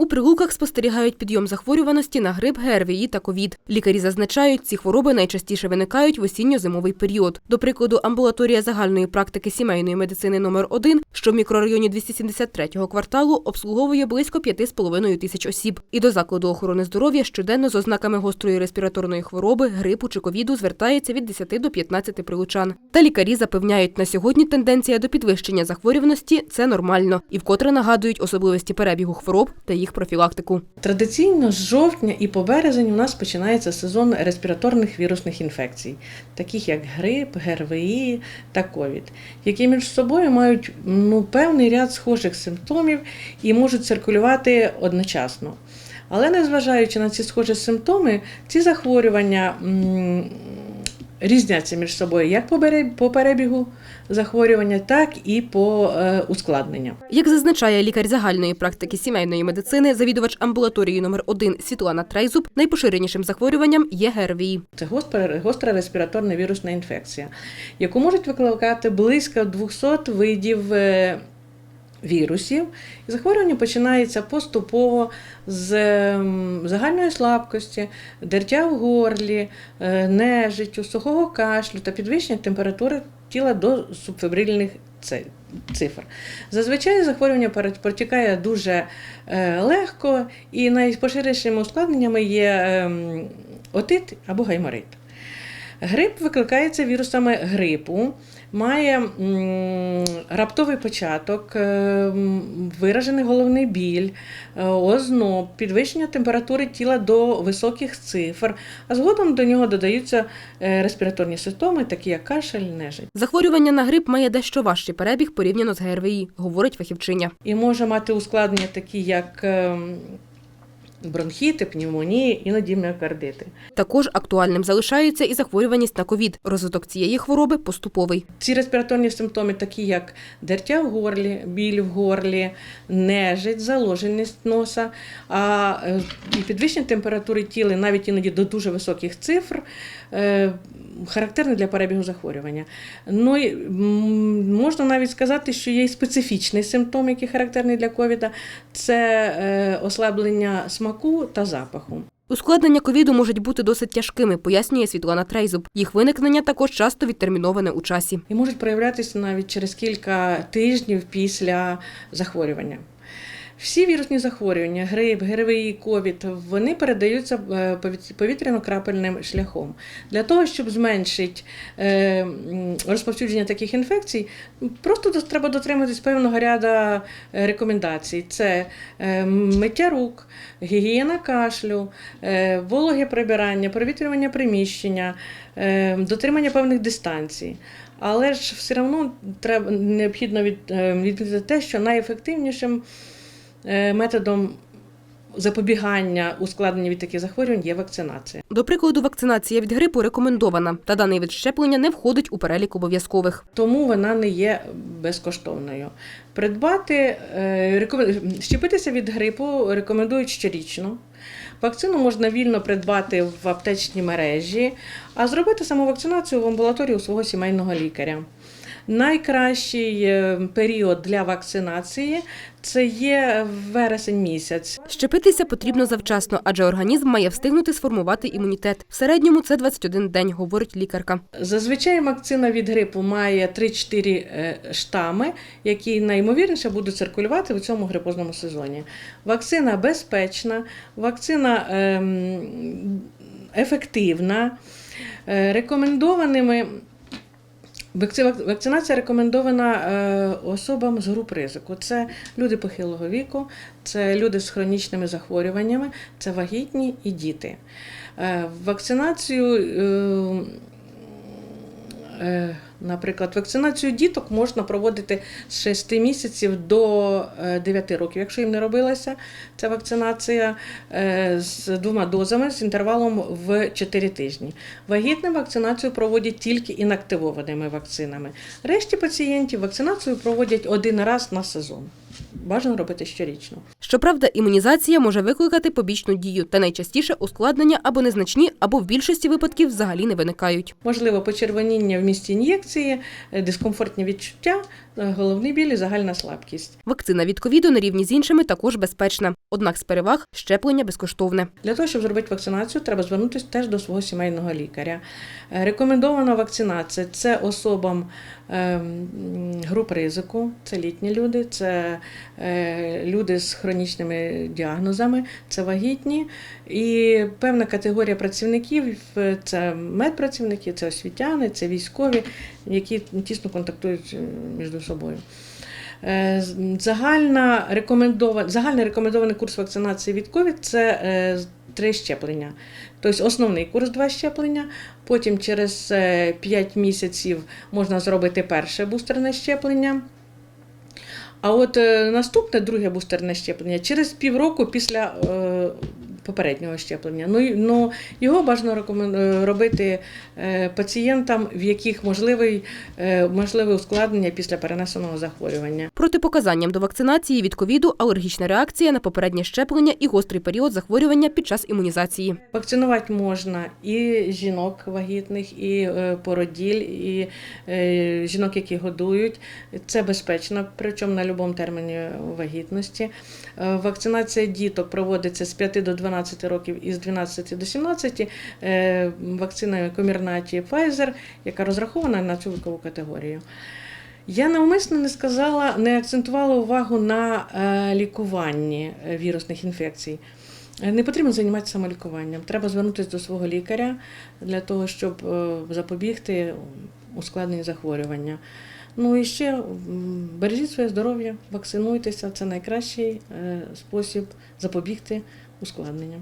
У прилуках спостерігають підйом захворюваності на грип, ГРВІ та ковід. Лікарі зазначають, ці хвороби найчастіше виникають в осінньо-зимовий період. До прикладу, амбулаторія загальної практики сімейної медицини номер 1 що в мікрорайоні 273-го кварталу обслуговує близько 5,5 тисяч осіб. І до закладу охорони здоров'я щоденно з ознаками гострої респіраторної хвороби, грипу чи ковіду звертається від 10 до 15 прилучан. Та лікарі запевняють, на сьогодні тенденція до підвищення захворюваності це нормально, і вкотре нагадують особливості перебігу хвороб та їх профілактику. Традиційно з жовтня і по березень у нас починається сезон респіраторних вірусних інфекцій, таких як грип, ГРВІ та ковід, які між собою мають ну, певний ряд схожих симптомів і можуть циркулювати одночасно. Але незважаючи на ці схожі симптоми, ці захворювання різняться між собою як по перебігу захворювання, так і по е, ускладненням. Як зазначає лікар загальної практики сімейної медицини, завідувач амбулаторії номер 1 Світлана Трейзуб, найпоширенішим захворюванням є ГРВІ. Це гостра, гостра респіраторна вірусна інфекція, яку можуть викликати близько 200 видів е, вірусів. І захворювання починається поступово з ем, загальної слабкості, дертя в горлі, е, нежиттю, сухого кашлю та підвищення температури тіла до субфебрильних цифр. Зазвичай захворювання протікає дуже е, легко, і найпоширенішими ускладненнями є ем, отит або гайморит. Грип викликається вірусами грипу, має раптовий початок, е, виражений головний біль, е, озноб, підвищення температури тіла до високих цифр, а згодом до нього додаються е, респіраторні симптоми, такі як кашель, нежить. Захворювання на грип має дещо важчий перебіг порівняно з ГРВІ, говорить фахівчиня. І може мати ускладнення, такі як ем, бронхіти, пневмонії, іноді міокардити. Також актуальним залишається і захворюваність на ковід. Розвиток цієї хвороби поступовий. Ці респіраторні симптоми, такі як дертя в горлі, біль в горлі, нежить, заложеність носа, а е, підвищення температури тіла, навіть іноді до дуже високих цифр, е, характерні для перебігу захворювання. Ну, і, можна навіть сказати, що є й специфічний симптом, який характерний для ковіда, це е, ослаблення смаку та запаху. Ускладнення ковіду можуть бути досить тяжкими, пояснює Світлана Трейзуб. Їх виникнення також часто відтерміноване у часі. і можуть проявлятися навіть через кілька тижнів після захворювання. Всі вірусні захворювання, грип, ГРВІ, ковід, вони передаються е, повітряно-крапельним шляхом. Для того, щоб зменшити е, розповсюдження таких інфекцій, просто треба дотримуватись певного ряду е, рекомендацій. Це миття рук, гігієна кашлю, вологе прибирання, провітрювання приміщення, дотримання певних дистанцій. Але ж все одно треба необхідно від, відмітити те, що найефективнішим методом запобігання ускладнення від таких захворювань є вакцинація. До прикладу, вакцинація від грипу рекомендована, та даний вид щеплення не входить у перелік обов'язкових. Тому вона не є безкоштовною. Придбати, е, щепитися від грипу рекомендують щорічно. Вакцину можна вільно придбати в аптечній мережі, а зробити саму вакцинацію в амбулаторії у свого сімейного лікаря. Найкращий е, період для вакцинації це є вересень місяць. Щепитися потрібно завчасно, адже організм має встигнути сформувати імунітет. В середньому це 21 день, говорить лікарка. Зазвичай вакцина від грипу має 3-4 е, штами, які найімовірніше будуть циркулювати в цьому грипозному сезоні. Вакцина безпечна, вакцина ем, ефективна, Е, рекомендованими. Вакци- Вакцинація рекомендована е, особам з груп ризику. Це люди похилого віку, це люди з хронічними захворюваннями, це вагітні і діти. Е, Вакцинацію Е, Наприклад, вакцинацію діток можна проводити з 6 місяців до е, 9 років, якщо їм не робилася ця вакцинація е, з двома дозами з інтервалом в 4 тижні. Вагітним вакцинацію проводять тільки інактивованими вакцинами. Решті пацієнтів вакцинацію проводять один раз на сезон. Бажано робити щорічно. Щоправда, імунізація може викликати побічну дію, та найчастіше ускладнення або незначні, або в більшості випадків взагалі не виникають. Можливо, почервоніння в місці ін'єкції, е, дискомфортні відчуття, е, головний біль і загальна слабкість. Вакцина від ковіду на рівні з іншими також безпечна. Однак з переваг щеплення безкоштовне. Для того, щоб зробити вакцинацію, треба звернутися теж до свого сімейного лікаря. Е, Рекомендована вакцинація це особам ем, груп ризику, це літні люди, це люди з хронічними діагнозами, це вагітні. І певна категорія працівників е, це медпрацівники, це освітяни, це військові, які тісно контактують е, між собою. Е, Загальна рекомендова, загальний рекомендований курс вакцинації від COVID – це е, три щеплення. Тобто основний курс два щеплення, потім через 5 місяців можна зробити перше бустерне щеплення. А от е, наступне друге бустерне щеплення. Через півроку після е, попереднього щеплення. Ну, ну, його бажано рекомен- е, робити е, пацієнтам, в яких можливий, е, можливе ускладнення після перенесеного захворювання. Протипоказанням до вакцинації від ковіду алергічна реакція на попереднє щеплення і гострий період захворювання під час імунізації. Вакцинувати можна і жінок вагітних, і породіль, і жінок, які годують. Це безпечно, причому на будь-якому терміні вагітності. Вакцинація діток проводиться з 5 до 12 років і з 12 до 17 е, вакциною Комірнаті Pfizer, яка розрахована на цю вікову категорію. Я навмисно не сказала, не акцентувала увагу на е, лікуванні е, вірусних інфекцій. Е, Не потрібно займатися самолікуванням. Треба звернутися до свого лікаря для того, щоб запобігти ускладненню захворювання. Ну і ще бережіть своє здоров'я, вакцинуйтеся. Це найкращий спосіб запобігти ускладненням.